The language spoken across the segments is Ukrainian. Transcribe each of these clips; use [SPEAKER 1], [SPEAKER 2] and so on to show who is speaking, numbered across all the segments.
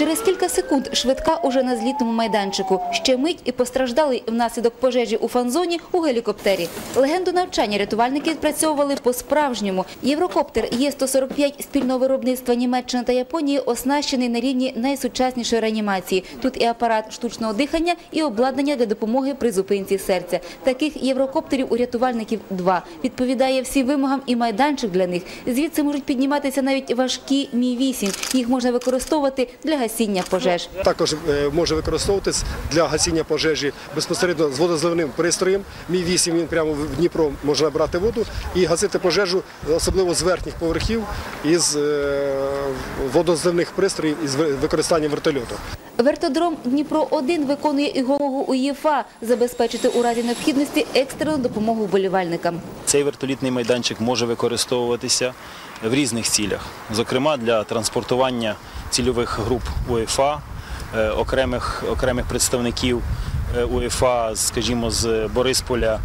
[SPEAKER 1] Через кілька секунд швидка уже на злітному майданчику. Ще мить і постраждали внаслідок пожежі у фан-зоні у гелікоптері. Легенду навчання рятувальники відпрацьовували по-справжньому. Єврокоптер Є-145 спільного виробництва Німеччини та Японії оснащений на рівні найсучаснішої реанімації. Тут і апарат штучного дихання, і обладнання для допомоги при зупинці серця. Таких єврокоптерів у рятувальників два. Відповідає всім вимогам і майданчик для них. Звідси можуть підніматися навіть важкі Мі-8. Їх можна використовувати для гасіння пожеж.
[SPEAKER 2] Також е, може використовуватись для гасіння пожежі безпосередньо з водозливним пристроєм. Мій 8 він прямо в Дніпро може набрати воду і гасити пожежу, особливо з верхніх поверхів із е, водозливних пристроїв із ви- використанням вертольоту.
[SPEAKER 1] Вертодром Дніпро-1 виконує і голову УЄФА – забезпечити у разі необхідності екстрену допомогу вболівальникам.
[SPEAKER 3] Цей вертолітний майданчик може використовуватися в різних цілях, зокрема для транспортування цільових груп УЄФА, е, окремих, представників е, УЄФА, скажімо, з Борисполя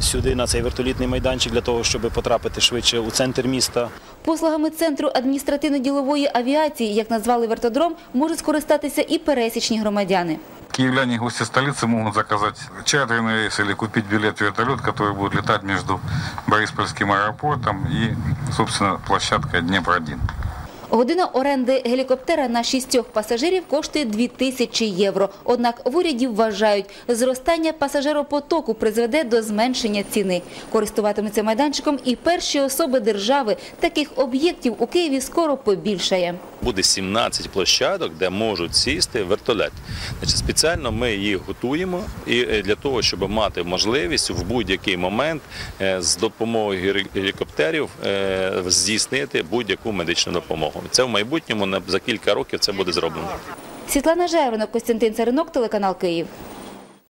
[SPEAKER 3] сюди на цей вертолітний майданчик для того, щоб потрапити швидше у центр міста.
[SPEAKER 1] Послугами Центру адміністративно-ділової авіації, як назвали вертодром, можуть скористатися і пересічні громадяни.
[SPEAKER 4] Киевляне и гости столицы могут заказать чартерный рейс или купить билет в вертолет, который будет летать между Бориспольским аэропортом и, собственно, площадкой Днепр-1.
[SPEAKER 1] Година оренди гелікоптера на шістьох пасажирів коштує 2000 євро. Однак в уряді вважають, зростання пасажиропотоку призведе до зменшення ціни. Користуватимуться майданчиком і перші особи держави. Таких об'єктів у Києві скоро побільшає.
[SPEAKER 5] Буде 17 площадок, де можуть сісти вертолет. Значить, спеціально ми їх готуємо і е, для того, щоб мати можливість в будь-який момент е, з допомогою гелікоптерів е, здійснити будь-яку медичну допомогу. Це в майбутньому за кілька років це буде зроблено.
[SPEAKER 1] Світлана Жеврина, Костянтин Царинок, телеканал Київ.